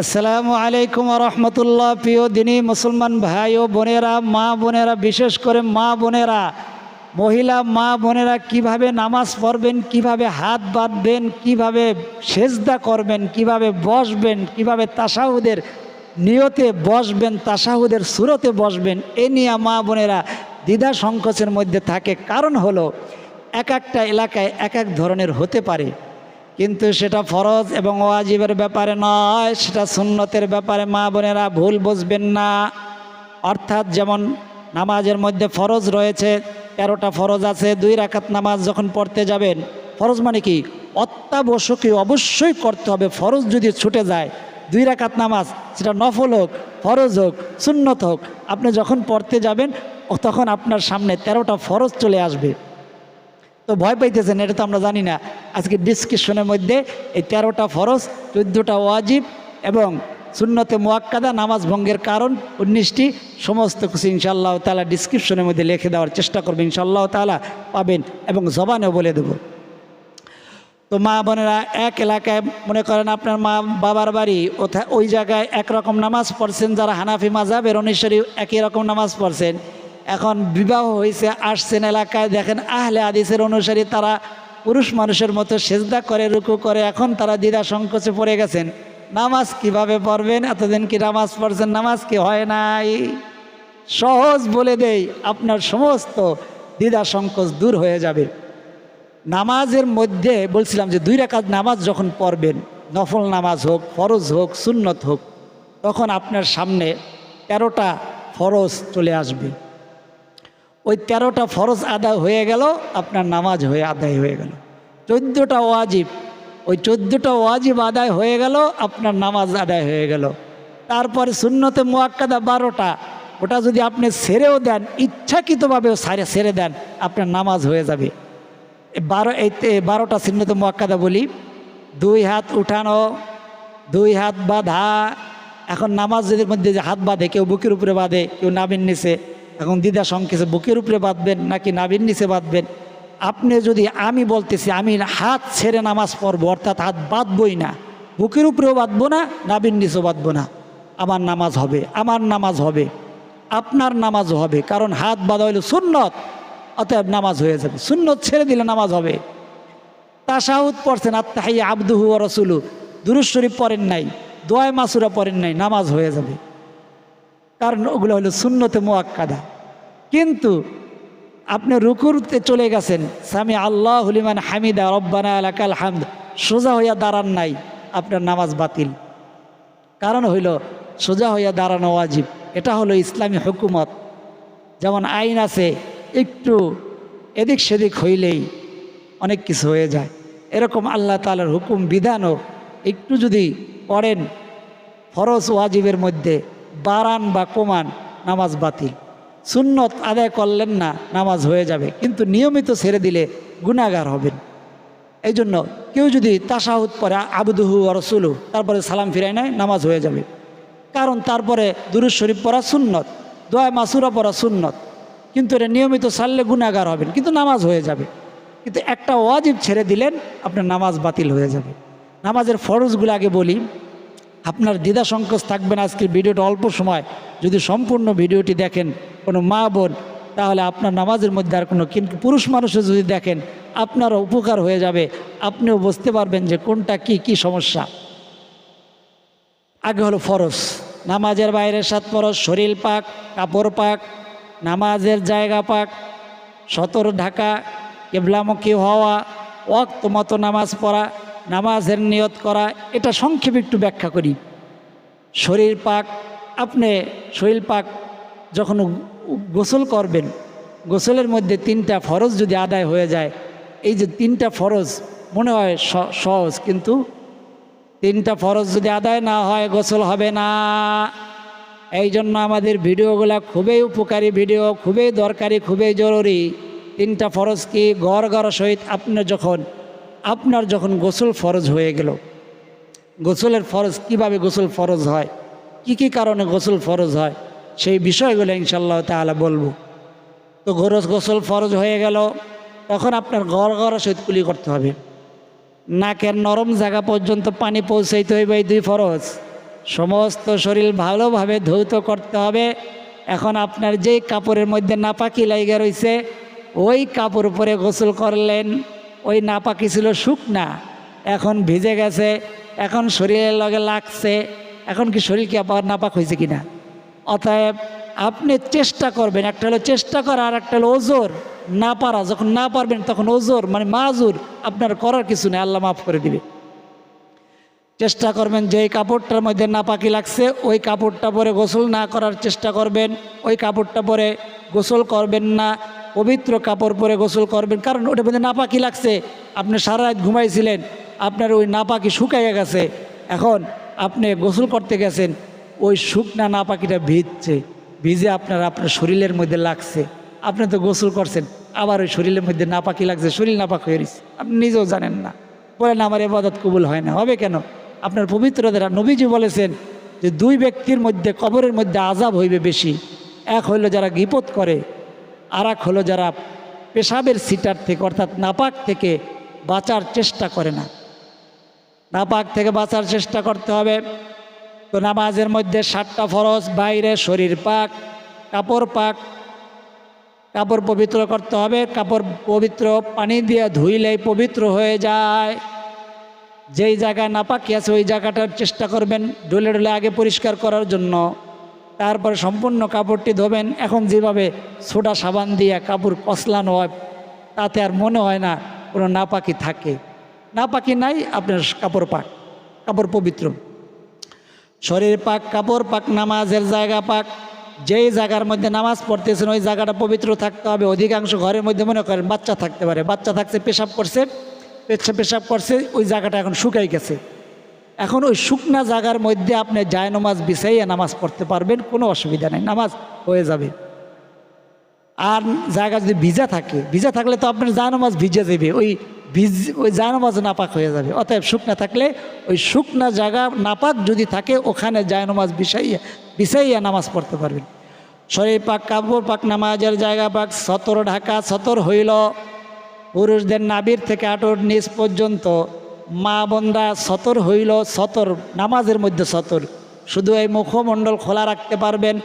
আসসালামু আলাইকুম রহমতুল্লাহ। প্রিয় দিনী মুসলমান ভাই ও বোনেরা, মা বোনেরা, বিশেষ করে মা বোনেরা, মহিলা মা বোনেরা, কীভাবে নামাজ পড়বেন, কীভাবে হাত বাঁধবেন, কীভাবে সেজদা করবেন, কীভাবে বসবেন, কীভাবে তাসাহুদের নিয়তে বসবেন, তাসাহুদের সুরতে বসবেন, এ নিয়ে মা বোনেরা দ্বিধা সংকোচের মধ্যে থাকে। কারণ হলো, এক একটা এলাকায় এক এক ধরনের হতে পারে। কিন্তু সেটা ফরজ এবং ওয়াজিবের ব্যাপারে নয়, সেটা সুন্নতের ব্যাপারে মা বোনেরা ভুল বুঝবেন না। অর্থাৎ যেমন নামাজের মধ্যে ফরজ রয়েছে, তেরোটা ফরজ আছে, দুই রাকাত নামাজ যখন পড়তে যাবেন, ফরজ মানে কি? অত্যাবশ্যকীয় অবশ্যই করতে হবে, ফরজ যদি ছুটে যায়, দুই রাকাত নামাজ, সেটা নফল হোক, ফরজ হোক, সুন্নত হোক, আপনি যখন পড়তে যাবেন, তখন আপনার সামনে তেরোটা ফরজ চলে আসবে। তো ভয় পাইতেছেন, এটা তো আমরা জানি না। আজকে ডিসক্রিপশনের মধ্যে এই তেরোটা ফরজ, চোদ্দোটা ওয়াজিব এবং সুন্নতে মোয়াক্কাদা, নামাজ ভঙ্গের কারণ, উনিশটি, সমস্ত কিছু ইনশাল্লাহ তালা ডিসক্রিপশনের মধ্যে লিখে দেওয়ার চেষ্টা করবে ইনশাল্লাহ তালা পাবেন এবং জবানেও বলে দেব। তো মা বোনেরা, এক এলাকায় মনে করেন আপনার মা বাবার বাড়ি ওই জায়গায় একরকম নামাজ পড়ছেন, যারা হানাফি মাজাবের অনুসারী একই রকম নামাজ পড়ছেন। এখন বিবাহ হয়েছে, আসছেন এলাকায়, দেখেন আহলে আদিসের অনুসারী তারা পুরুষ মানুষের মতো সেজদা করে, রুকু করে, এখন তারা দ্বিধা সংকোচে পড়ে গেছেন। নামাজ কীভাবে পড়বেন? এতদিন কি নামাজ পড়ছেন? নামাজ কি হয় নাই? সহজ বলে দেই, আপনার সমস্ত দ্বিধা সংকোচ দূর হয়ে যাবে। নামাজের মধ্যে বলছিলাম যে দুই রাকাত নামাজ যখন পড়বেন, নফল নামাজ হোক, ফরজ হোক, সুন্নত হোক, তখন আপনার সামনে তেরোটা ফরজ চলে আসবে। ওই তেরোটা ফরজ আদায় হয়ে গেল, আপনার নামাজ হয়ে, আদায় হয়ে গেল। চোদ্দোটা ওয়াজিব, ওই চোদ্দোটা ওয়াজিব আদায় হয়ে গেল, আপনার নামাজ আদায় হয়ে গেল। তারপরে শূন্যতে মোয়াক্কাদা বারোটা, ওটা যদি আপনি সেরেও দেন, ইচ্ছাকৃতভাবেও সারে, সেরে দেন, আপনার নামাজ হয়ে যাবে। বারো, এই বারোটা শূন্যতে মোয়াক্কাদা বলি, দুই হাত উঠানো, দুই হাত বাঁধা, এখন নামাজের মধ্যে যে হাত বাঁধে, কেউ বুকের উপরে বাঁধে, কেউ নাবির নিচে এখন দিদা সংকেছে, বুকের উপরে বাঁধবেন নাকি নাবির নিচে বাঁধবেন? আপনি যদি আমি বলতেছি, আমি হাত ছেড়ে নামাজ পড়ব, অর্থাৎ হাত বাঁধবই না, বুকের উপরেও বাঁধবো না নাবির নিচেও বাঁধবো না, আমার নামাজ হবে, আমার নামাজ হবে, আপনার নামাজ হবে, কারণ হাত বাঁধা হইল সুন্নত, অতএব নামাজ হয়ে যাবে, সুন্নত ছেড়ে দিলে নামাজ হবে। তাসাহুদ পড়ছেন আত্মাহাই আব্দুহু রসুলু দুরুজ শরীফ পড়েন নাই, দোয়ায় মাসুরা পড়েন নাই, নামাজ হয়ে যাবে। কারণ ওগুলো হলো শূন্যতে মোয়াক্কাদা কিন্তু আপনি রুকুরতে চলে গেছেন স্বামী আল্লাহ হুলিমান হামিদা, রব্বানা আলাকাল হামদ। সোজা হইয়া দাঁড়ান নাই, আপনার নামাজ বাতিল। কারণ হইল, সোজা হইয়া দাঁড়ানো ওয়াজিব। এটা হলো ইসলামী হুকুমত। যেমন আইন আছে, একটু এদিক সেদিক হইলেই অনেক কিছু হয়ে যায়। এরকম আল্লাহ তালার হুকুম, বিধানও একটু যদি পড়েন, ফরজ ওয়াজিবের মধ্যে বাড়ান বা কমান, নামাজ বাতিল। সুন্নত আদায় করলেন না, নামাজ হয়ে যাবে। কিন্তু নিয়মিত ছেড়ে দিলে গুণাগার হবেন। এই জন্য কেউ যদি তাসাহুদ পরে, আবুদুহু রসুলু তারপরে সালাম ফিরায় নেয়, নামাজ হয়ে যাবে। কারণ তারপরে দুরুজ শরীফ পড়া সুন্নত, দোয়া মাসুরা পড়া সুন্নত। কিন্তু এটা নিয়মিত সারলে গুণাগার হবেন, কিন্তু নামাজ হয়ে যাবে। কিন্তু একটা ওয়াজিব ছেড়ে দিলেন, আপনার নামাজ বাতিল হয়ে যাবে। নামাজের ফরজগুলো আগে বলি। আপনার দ্বিধা সংকোচ থাকবেন আজকের ভিডিওটা অল্প সময়। যদি সম্পূর্ণ ভিডিওটি দেখেন কোনো মা বোন, তাহলে আপনার নামাজের মধ্যে আর কোনো কিন্তু পুরুষ মানুষও যদি দেখেন, আপনারও উপকার হয়ে যাবে। আপনিও বুঝতে পারবেন যে কোনটা কি কি সমস্যা। আগে হলো ফরজ। নামাজের বাইরে সাত ফরজ, শরীর পাক, কাপড় পাক, নামাজের জায়গা পাক, সতর ঢাকা, কেবলামুখী হওয়া, ওয়াক্ত মতো নামাজ পড়া নামাজের নিয়ত করা, এটা সংক্ষেপে একটু ব্যাখ্যা করি। শরীর পাক, আপনি শরীর পাক যখন গোসল করবেন, গোসলের মধ্যে তিনটা ফরজ যদি আদায় হয়ে যায়, এই যে তিনটা ফরজ মনে হয় সহজ, কিন্তু তিনটা ফরজ যদি আদায় না হয়, গোসল হবে না। এই জন্য আমাদের ভিডিওগুলো খুবই উপকারী ভিডিও, খুবই দরকারি, খুবই জরুরি। তিনটা ফরজ কি? গড় গড় সহিত আপনি যখন আপনার যখন গোসল ফরজ হয়ে গেল, গোসলের ফরজ কীভাবে গোসল ফরজ হয়, কি কি কারণে গোসল ফরজ হয়, সেই বিষয়গুলো ইনশাল্লাহ তাহলে বলব। তো গরজ গোসল ফরজ হয়ে গেল, তখন আপনার গড় গড় সহিত কুলি করতে হবে। নাকের নরম জায়গা পর্যন্ত পানি পৌঁছাইতে হইবে এই দুই ফরজ। সমস্ত শরীর ভালোভাবে ধৌত করতে হবে। এখন আপনার যেই কাপড়ের মধ্যে নাপাকি লাইগা রয়েছে ওই কাপড় উপরে গোসল করলেন। ওই নাপাকি ছিল শুকনা, এখন ভিজে গেছে, এখন শরীরের লগে লাগছে, এখন কি শরীর কি আবার নাপাক হয়েছে কিনা? অতএব আপনি চেষ্টা করবেন, একটা হলো চেষ্টা করা আর একটা হলো ওজোর না পারা। যখন না পারবেন তখন ওজোর মানে মাজুর, আপনার করার কিছু নেই, আল্লাহ মাফ করে দিবে। চেষ্টা করবেন যে কাপড়টার মধ্যে নাপাকি লাগছে, ওই কাপড়টা পরে গোসল না করার চেষ্টা করবেন, ওই কাপড়টা পরে গোসল করবেন না, পবিত্র কাপড় পরে গোসল করবেন, কারণ ওটার মধ্যে নাপাকি লাগছে। আপনি সারা রাত ঘুমাইছিলেন, আপনার ওই নাপাকি শুকাইয়া গেছে। এখন আপনি গোসল করতে গেছেন, ওই শুকনা নাপাকিটা ভিজছে, ভিজে আপনার আপনার শরীরের মধ্যে লাগছে। আপনি তো গোসল করছেন, আবার ওই শরীরের মধ্যে নাপাকি লাগছে, শরীর নাপাক হয়ে গেছে আপনি নিজেও জানেন না। বলেন, আমার এবাদত কবুল হয় না, হবে কেন? আপনার পবিত্রদের নবীজি বলেছেন যে দুই ব্যক্তির মধ্যে কবরের মধ্যে আজাব হইবে বেশি। এক হইল যারা গিপত করে আর এক হলো যারা পেশাবের সিটার থেকে, অর্থাৎ নাপাক থেকে বাঁচার চেষ্টা করে না। নাপাক থেকে বাঁচার চেষ্টা করতে হবে। তো নামাজের মধ্যে সাতটা ফরজ, বাইরে শরীর পাক, কাপড় পাক, কাপড় পবিত্র করতে হবে। কাপড় পবিত্র পানি দিয়ে ধুইলেই পবিত্র হয়ে যায়। যেই জায়গায় নাপাকি আছে, ওই জায়গাটার চেষ্টা করবেন ডলে ডলে আগে পরিষ্কার করার জন্য। তারপরে সম্পূর্ণ কাপড়টি ধোবেন। এখন যেভাবে সোডা সাবান দিয়ে কাপড় কসলানো হয়, তাতে আর মনে হয় না কোনো নাপাকি থাকে। নাপাকি নাই, আপনার কাপড় পাক, কাপড় পবিত্র। শরীর পাক, কাপড় পাক, নামাজের জায়গা পাক। যেই জায়গার মধ্যে নামাজ পড়তেছেন, ওই জায়গাটা পবিত্র থাকতে হবে। অধিকাংশ ঘরের মধ্যে মনে করেন বাচ্চা থাকতে পারে। বাচ্চা থাকছে, পেশাব করছে। পেশাব পেশাব করছে, ওই জায়গাটা এখন শুকাই গেছে। এখন ওই শুকনা জায়গার মধ্যে আপনি যায় নামাজ বিছাইয়া নামাজ পড়তে পারবেন, কোনো অসুবিধা নেই, নামাজ হয়ে যাবে। আর জায়গা যদি ভিজা থাকে, ভিজা থাকলে তো আপনার জায়নামাজ ভিজে যাবে, ওই ভিজ, ওই জায়নামাজ নাপাক হয়ে যাবে। অতএব শুকনা থাকলে ওই শুকনা জায়গা নাপাক যদি থাকে, ওখানে জায়নামাজ বিছাইয়া বিছাইয়া নামাজ পড়তে পারবেন। শরীর পাক কাপড় পাক, নামাজের জায়গা পাক, সতর ঢাকা সতর হইল। পুরুষদের নাবির থেকে আটর নিচ পর্যন্ত মা বন্দা সতর হইল সতর, নামাজের মধ্যে সতর। শুধু এই মুখমণ্ডল খোলা রাখতে পারবেন,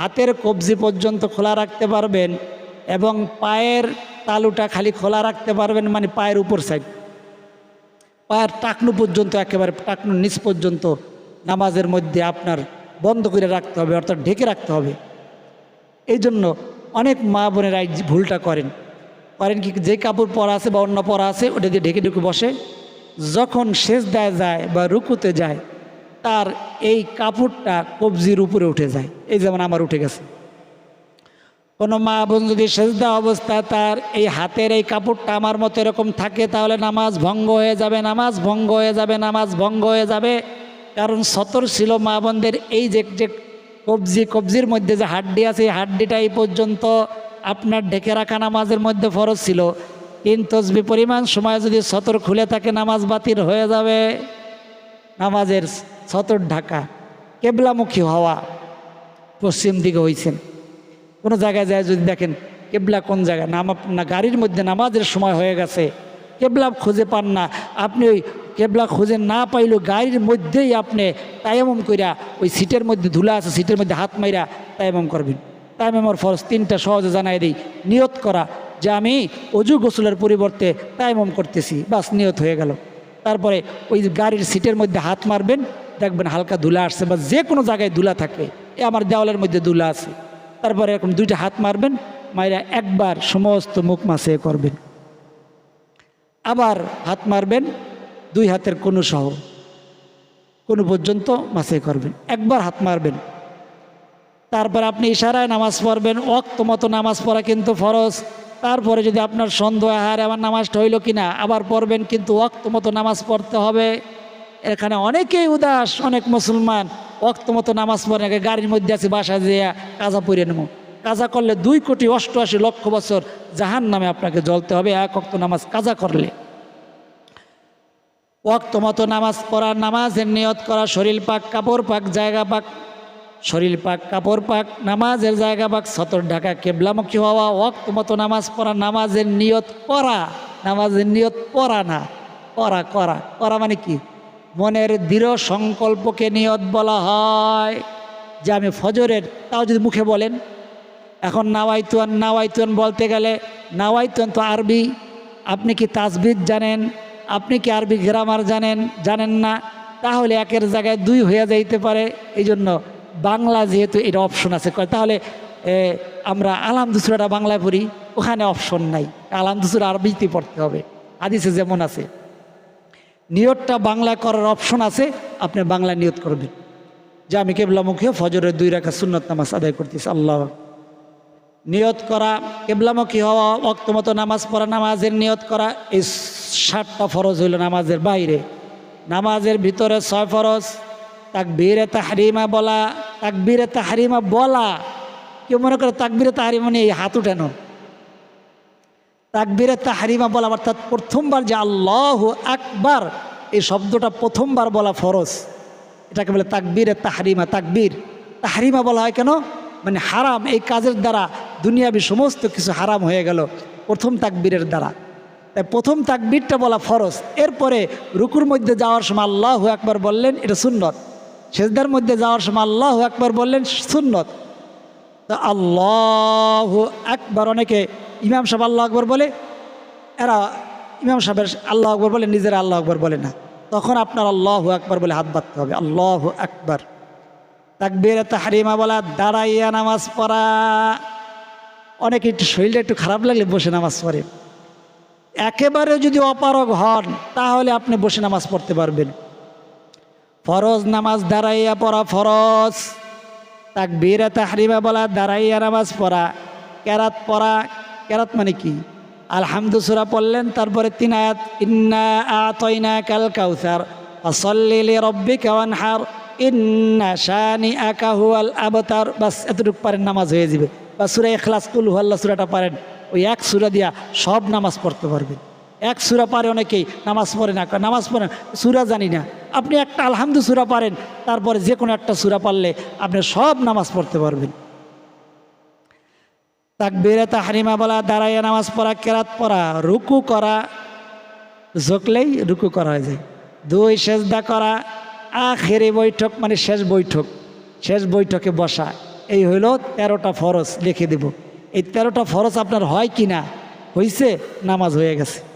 হাতের কবজি পর্যন্ত খোলা রাখতে পারবেন এবং পায়ের তালুটা খালি খোলা রাখতে পারবেন মানে পায়ের উপর সাইড পায়ের টাকনু পর্যন্ত একেবারে টাকনু নিচ পর্যন্ত নামাজের মধ্যে আপনার বন্ধ করে রাখতে হবে, অর্থাৎ ঢেকে রাখতে হবে। এই জন্য অনেক মা বোনেরা ভুলটা করেন। করেন কি যে কাপড় পরা আছে বা অন্য পরা আছে, ওটা দিয়ে ঢেকে ঢুকে বসে। যখন শেষ দেয় যায় বা রুকুতে যায়, তার এই কাপড়টা কবজির উপরে উঠে যায়। এই যেমন আমার উঠে গেছে। কোনো মা বোন যদি সেজদা অবস্থায় তার এই হাতের এই কাপড়টা আমার মতো এরকম থাকে, তাহলে নামাজ ভঙ্গ হয়ে যাবে, নামাজ ভঙ্গ হয়ে যাবে, নামাজ ভঙ্গ হয়ে যাবে। কারণ সতর ছিল মা বোনদের এই যে যে কবজি, কবজির মধ্যে যে হাড্ডি আছে, এই হাড্ডিটা এই পর্যন্ত আপনার ঢেকে রাখা নামাজের মধ্যে ফরজ ছিল। তসবি পরিমাণ সময় যদি সতর খুলে থাকে, নামাজ বাতিল হয়ে যাবে। নামাজের সতর ঢাকা, কেবলামুখী হওয়া পশ্চিম দিকে হয়েছেন কোনো জায়গায় যায় যদি দেখেন, কেবলা কোন জায়গায় নাম না, গাড়ির মধ্যে নামাজের সময় হয়ে গেছে। কেবলা খুঁজে পান না। আপনি ওই কেবলা খুঁজে না পাইলেও গাড়ির মধ্যেই আপনি তায়ামম কইরা ওই সিটের মধ্যে ধুলা আছে, সিটের মধ্যে হাত মাইরা তায়ামম করবেন। তায়ামমের ফরজ তিনটা সহজে জানাই দিই। নিয়ত করা যে আমি অজু গোসলের পরিবর্তে তায়ামম করতেছি। বাস নিয়ত হয়ে গেল। তারপরে ওই গাড়ির সিটের মধ্যে হাত মারবেন, দেখবেন হালকা ধুলা আসছে বা যে কোনো জায়গায় ধুলা থাকে, এ আমার দেওয়ালের মধ্যে ধুলা আছে। তারপরে এরকম দুইটা হাত মারবেন মায়েরা একবার সমস্ত মুখ মাসে করবেন। আবার হাত মারবেন, দুই হাতের কোনো সহ, কোনো পর্যন্ত মাসে করবেন। একবার হাত মারবেন তারপর আপনি ইশারায় নামাজ পড়বেন অক্ত মতো নামাজ পড়া কিন্তু ফরজ। তারপরে যদি আপনার সন্দেহ হার আমার নামাজটা হইল কিনা, আবার পড়বেন কিন্তু অক্ত মতো নামাজ পড়তে হবে। এখানে অনেকেই উদাস, অনেক মুসলমান অক্ত মতো নামাজ পড়ে আগে গাড়ির মধ্যে আছে, বাসা দিয়ে কাজা পড়ে নেব। কাজা করলে দুই কোটি অষ্টআশি লক্ষ বছর জাহান নামে আপনাকে জ্বলতে হবে, এক অক্ত নামাজ কাজা করলে। ওয়াক্ত মতো নামাজ পড়া, নামাজের নিয়ত করা, শরীর পাক, কাপড় পাক, জায়গা পাক শরীর পাক, কাপড় পাক, নামাজের জায়গা পাক, সতর ঢাকা কেবলামুখী হওয়া ওয়াক্ত মতো নামাজ পড়া, নামাজের নিয়ত করা নামাজের নিয়ত পড়া না করা করা। করা মানে কি? মনের দৃঢ় সংকল্পকে নিয়ত বলা হয়। যে আমি ফজরের, তাও যদি মুখে বলেন, এখন নাওয়াইতুয়ান নাওয়াইতুয়ান বলতে গেলে, নাওয়াইতুয়ান তো আরবি। আপনি কি তাজবিদ জানেন? আপনি কি আরবি গ্রামার জানেন? জানেন না? তাহলে একের জায়গায় দুই হয়ে যাইতে পারে। এই জন্য বাংলা যেহেতু এটা অপশন আছে তাহলে আমরা আলাম দুসরাটা বাংলায় পড়ি, ওখানে অপশন নাই। আলাম দুসরা আরবিতে পড়তে হবে। আদিসে যেমন আছে, নিয়তটা বাংলা করার অপশন আছে, আপনি বাংলা নিয়ত করবেন। যে আমি কেবলামুখী, ফজরের দুই রাখা সুন্নত নামাজ আদায় করতেছি, আল্লাহ। নিয়ত করা, কেবলামুখী হওয়া অক্তমতো নামাজ পড়া, নামাজের নিয়ত করা, এই ষাটটা ফরজ হইল নামাজের বাইরে। নামাজের ভিতরে ছয় ফরজ, তাকবীরে, তাহরিমা বলা তাকবীরে তাহরিমা বলা, কেউ মনে করে তাকবীরে তাহরিমা নিয়ে এই হাত উঠানো? তাকবীরে তাহরিমা বলা অর্থাৎ প্রথমবার যে আল্লাহ আকবার, এই শব্দটা প্রথমবার বলা ফরজ। এটাকে বলে তাকবীরে তাহরিমা, তাকবীর। তাহরিমা বলা হয় কেন? মানে হারাম, এই কাজের দ্বারা দুনিয়াবি সমস্ত কিছু হারাম হয়ে গেল, প্রথম তাকবীরের দ্বারা। তাই প্রথম তাকবীরটা বলা ফরজ। এরপরে রুকুর মধ্যে যাওয়ার সময় আল্লাহ একবার বললেন, এটা সুন্নত। সেজদার মধ্যে যাওয়ার সময় আল্লাহ একবার বললেন, সুন্নত। আল্লাহ একবার অনেকে ইমাম সাহেব আল্লাহ আকবর বলে, এরা ইমাম সাহেবের আল্লাহ আকবর বলে, নিজেরা আল্লাহ আকবর বলে না। তখন আপনার আল্লাহ একবার বলে হাত বাঁধতে হবে, আল্লাহ আকবর। তাকবীর, তাহরিমা বলা, দাঁড়াইয়া নামাজ পড়া। অনেকে একটু শরীরটা একটু খারাপ লাগলে বসে নামাজ পড়ে। একেবারে যদি অপারগ হন, তাহলে আপনি বসে নামাজ পড়তে পারবেন। ফরজ নামাজ দাঁড়াইয়া পড়া ফরজ। তাকবীর, তাহরিমা বলা দাঁড়াইয়া নামাজ পড়া। কেরাত পড়া, কেরাত মানে কি? আলহামদু সুরা পড়লেন, তারপরে তিন আয়াত, ইন্না আতইনা কাল কাউসার অসল্লিলি রব্বি কাওয়ান হার ইন্না শানি আকা হুয়াল আবতার। বাস, এতটুকু পারেন, নামাজ হয়ে যাবে। বা সুরা এখলাস কুল হুয়াল্লা সুরাটা পারেন। ওই এক সুরা দিয়া সব নামাজ পড়তে পারবেন। এক সুরা পারে অনেকেই নামাজ পড়ে না। নামাজ পড়ে না, সুরা জানি না। আপনি একটা আলহামদু সুরা পারেন তারপরে যে কোনো একটা সুরা পারলে আপনি সব নামাজ পড়তে পারবেন। তাকবীরে তাহরিমা বলা দাঁড়াইয়া নামাজ পড়া কেরাত পড়া রুকু করা ঝোঁকলেই রুকু করা হয়ে যায়। দুই সেজদা করা আখেরি বৈঠক মানে শেষ বৈঠক শেষ বৈঠকে বসা। এই হইল তেরোটা ফরজ লিখে দেব। এই তেরোটা ফরজ আপনার হয় কি না? হইছে নামাজ হয়ে গেছে।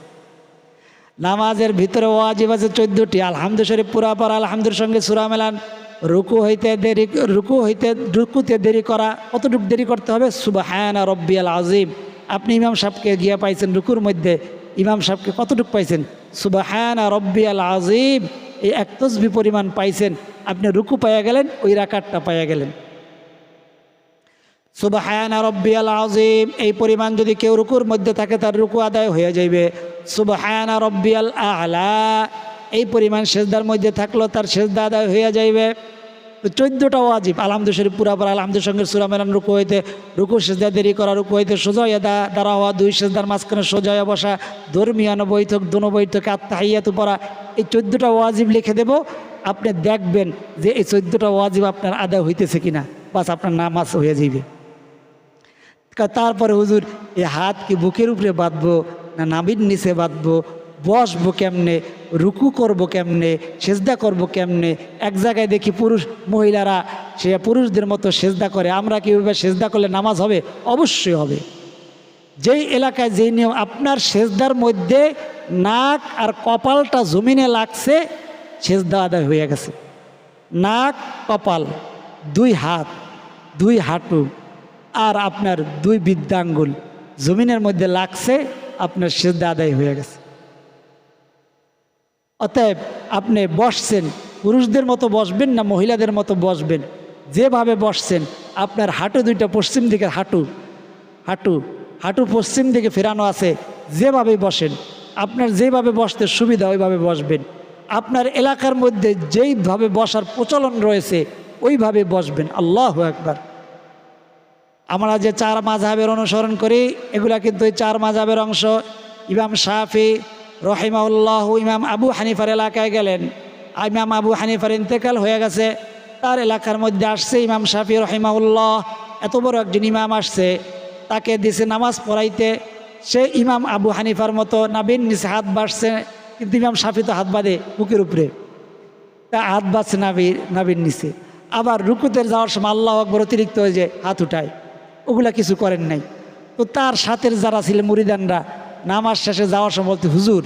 নামাজের ভিতরে ওয়াজিব আছে চোদ্দটি। আলহামদু শরীফ পুরা পর আলহামদুর সঙ্গে সুরা মেলান। রুকু হইতে দেরি, রুকু হইতে রুকুতে দেরি করা, কতটুকু দেরি করতে হবে? সুবাহানা রব্বি আল আজিম আপনি ইমাম সাহেবকে গিয়া পাইছেন রুকুর মধ্যে। ইমাম সাহেবকে কতটুকু পাইছেন? সুবাহানা রব্বি আল আজিম এই এক তসবি পরিমাণ পাইছেন। আপনি রুকু পাইয়া গেলেন, ওই রাকাতটা পাইয়া গেলেন। সুবাহানা রব্বিয়াল আজিম এই পরিমাণ যদি কেউ রুকুর মধ্যে থাকে, তার রুকু আদায় হয়ে যাইবে। সুবাহানা রব্বিয়াল আলা। এই পরিমাণ সেজদার মধ্যে থাকল তার সেজদা আদায় হয়ে যাইবে। চোদ্দোটা ওয়াজিব। আলহামদু শরীফ পুরা পর আলহামদুর সঙ্গে সুরা মেলান রুকু হইতে, রুকু, সেজদা দেরি করা, রুকু হইতে সোজা দা দাঁড়া হওয়া দুই সেজদার মাঝখানে সোজা বসা ধর্মীয়ানো বৈঠক দোনো বৈঠকে আত্মাহাইয়াতু পড়া, এই চোদ্দোটা ওয়াজিব লিখে দেব। আপনি দেখবেন যে এই চোদ্দোটা ওয়াজিব আপনার আদায় হইতেছে কিনা। বাস আপনার নামাজ হয়ে যাইবে। তারপরে হুজুর, এই হাত কি বুকের উপরে বাঁধবো? না নাবির নিচে বাঁধবো, বসবো কেমনে, রুকু করব কেমনে, সেজদা করব কেমনে? এক জায়গায় দেখি পুরুষ মহিলারা, সে পুরুষদের মতো সেজদা করে। আমরা কীভাবে সেজদা করলে নামাজ হবে? অবশ্যই হবে। যেই এলাকায় যেই নিয়ম, আপনার সেজদার মধ্যে নাক আর কপালটা জমিনে লাগছে, সেজদা আদায় হয়ে গেছে। নাক, কপাল, দুই হাত, দুই হাঁটু, আর আপনার দুই বৃদ্ধাঙ্গুল জমিনের মধ্যে লাগছে আপনার সেজদা আদায় হয়ে গেছে। অতএব আপনি বসছেন, পুরুষদের মতো বসবেন না মহিলাদের মতো বসবেন। যেভাবে বসছেন, আপনার হাঁটু দুইটা পশ্চিম দিকের হাঁটু হাঁটু হাঁটু পশ্চিম দিকে ফেরানো আছে যেভাবে বসেন, আপনার যেভাবে বসতে সুবিধা ওইভাবে বসবেন। আপনার এলাকার মধ্যে যেইভাবে বসার প্রচলন রয়েছে, ওইভাবে বসবেন। আল্লাহ একবার আমরা যে চার মাঝাবের অনুসরণ করি, এগুলা কিন্তু চার মাঝাবের অংশ। ইমাম শাফি রহিমাউল্লাহ ইমাম আবু হানিফার এলাকায় গেলেন। ইমাম আবু হানিফার ইন্তেকাল হয়ে গেছে। তার এলাকার মধ্যে আসছে ইমাম শাফি রহিমাউল্লাহ এত বড় একজন ইমাম আসছে, তাকে দিছে নামাজ পড়াইতে। সে ইমাম আবু হানিফার মতো নাবিন নিচে হাত বাড়ছে, কিন্তু ইমাম শাফি তো হাত বাঁধে বুকের উপরে। তা হাত বাঁচছে নাবির নাবিন নিচে। আবার রুকুতে যাওয়ার সময় আল্লাহ অতিরিক্ত হয়ে যে হাত উঠায়। ওগুলা কিছু করেন নাই। তো তার সাথের যারা ছিলেন মুরিদানরা, নামাজ শেষে যাওয়ার সময় বলতে, হুজুর,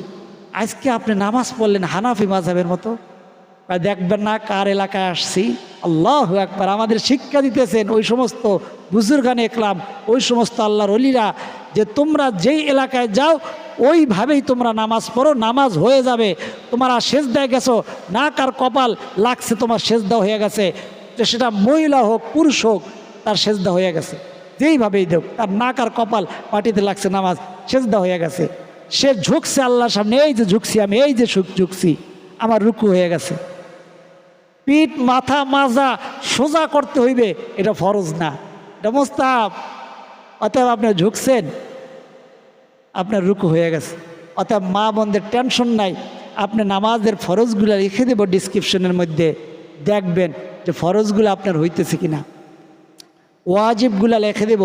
আজকে আপনি নামাজ পড়লেন হানাফি মাঝাবের মতো? দেখবেন না, কার এলাকায় আসছি? আল্লাহ একবার আমাদের শিক্ষা দিতেছেন ওই সমস্ত বুজুর্গানে একলাম ওই সমস্ত আল্লাহর অলিরা, যে তোমরা যেই এলাকায় যাও, ওইভাবেই তোমরা নামাজ পড়ো, নামাজ হয়ে যাবে। তোমরা সেজদায় গেছো না কার কপাল লাগছে, তোমার সেজদা হয়ে গেছে। সেটা মহিলা হোক, পুরুষ হোক, তার সেজদা হয়ে গেছে। যেইভাবেই দেখ তার নাক আর কপাল মাটিতে লাগছে, নামাজ সেজদা হয়ে গেছে। সে ঝুঁকছে আল্লাহর সামনে, এই যে ঝুঁকছি আমি, এই যে সুখ ঝুঁকছি, আমার রুকু হয়ে গেছে। পিঠ, মাথা, মাজা সোজা করতে হইবে, এটা ফরজ না। এটা মোস্তাব অতএব আপনি ঝুঁকছেন, আপনার রুকু হয়ে গেছে। অতএব মা বোনদের টেনশন নাই, আপনি নামাজের ফরজগুলো লিখে দেবো ডিসক্রিপশনের মধ্যে, দেখবেন যে ফরজগুলো আপনার হইতেছে কিনা। ওয়াজিবগুলো লিখে দেব।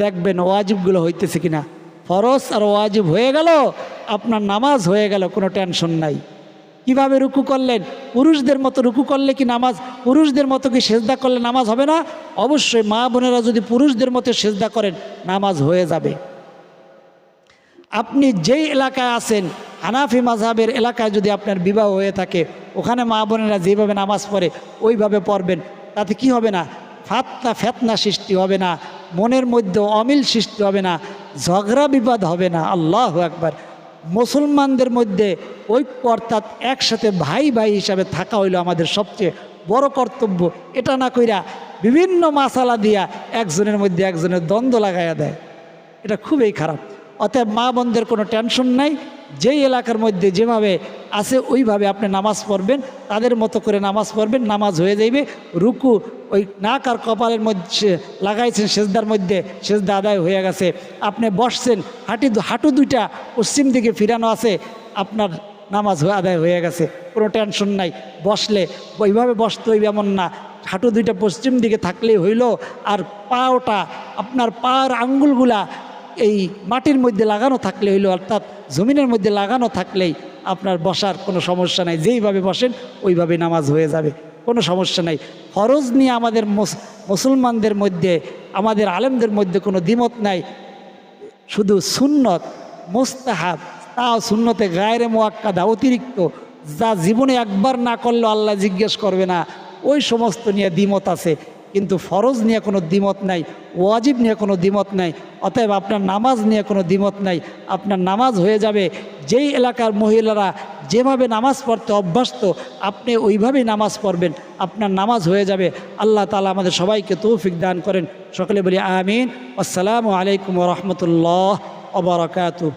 দেখবেন ওয়াজিবগুলো হইতেছে কিনা। ফরজ আর ওয়াজিব হয়ে গেল, আপনার নামাজ হয়ে গেল, কোনো টেনশন নাই। কীভাবে রুকু করলেন? পুরুষদের মতো রুকু করলে কি নামাজ? পুরুষদের মতো কি সেজদা করলে নামাজ হবে না? অবশ্যই মা বোনেরা যদি পুরুষদের মতো সেজদা করেন, নামাজ হয়ে যাবে। আপনি যেই এলাকায় আছেন, হানাফি মাঝহাবের এলাকায় যদি আপনার বিবাহ হয়ে থাকে, ওখানে মা বোনেরা যেভাবে নামাজ পড়ে, ওইভাবে পড়বেন। তাতে কি হবে না? ফাতনা ফেতনা সৃষ্টি হবে না, মনের মধ্যে অমিল সৃষ্টি হবে না, ঝগড়া বিবাদ হবে না, আল্লাহ একবার মুসলমানদের মধ্যে ঐক্য অর্থাৎ একসাথে ভাই ভাই হিসাবে থাকা হইল আমাদের সবচেয়ে বড় কর্তব্য। এটা না কইরা বিভিন্ন মাসালা দিয়া একজনের মধ্যে একজনের দ্বন্দ্ব লাগাইয়া দেয়। এটা খুবই খারাপ। অতএব মা বোনদের কোনো টেনশন নাই যেই এলাকার মধ্যে যেভাবে আছে, ওইভাবে আপনি নামাজ পড়বেন, তাদের মতো করে নামাজ পড়বেন, নামাজ হয়ে যাইবে। রুকু ওই নাক আর কপালের মধ্যে লাগাইছেন, সেজদার মধ্যে সেজদা আদায় হয়ে গেছে। আপনি বসছেন, হাঁটি হাঁটু দুইটা পশ্চিম দিকে ফিরানো আছে, আপনার নামাজ আদায় হয়ে গেছে। কোনো টেনশন নাই, বসলে ওইভাবে বসতে হইবে এমন না। হাঁটু দুইটা পশ্চিম দিকে থাকলেই হইল, আর পাওটা আপনার পাওয়ার আঙ্গুলগুলা এই মাটির মধ্যে লাগানো থাকলে হইল, অর্থাৎ জমিনের মধ্যে লাগানো থাকলেই আপনার বসার কোনো সমস্যা নাই। যেইভাবে বসেন, ওইভাবে নামাজ হয়ে যাবে। কোনো সমস্যা নাই। ফরজ নিয়ে আমাদের মুসলমানদের মধ্যে, আমাদের আলেমদের মধ্যে কোনো দ্বিমত নাই। শুধু সুন্নত, মোস্তাহাব তাও সুন্নতে গায়েরে মোয়াক্কাদা অতিরিক্ত। যা জীবনে একবার না করলে আল্লাহ জিজ্ঞেস করবে না। ওই সমস্ত নিয়ে দ্বিমত আছে। কিন্তু ফরজ নিয়ে কোনো দ্বিমত নাই, ওয়াজিব নিয়ে কোনো দ্বিমত নাই, অতএব আপনার নামাজ নিয়ে কোনো দ্বিমত নাই। আপনার নামাজ হয়ে যাবে, যেই এলাকার মহিলারা যেভাবে নামাজ পড়তে অভ্যস্ত, আপনি ওইভাবেই নামাজ পড়বেন, আপনার নামাজ হয়ে যাবে। আল্লাহ তালা আমাদের সবাইকে তৌফিক দান করেন। সকলে বলি আমিন। আসসালামু আলাইকুম রহমতুল্লাহ অবরাকাতু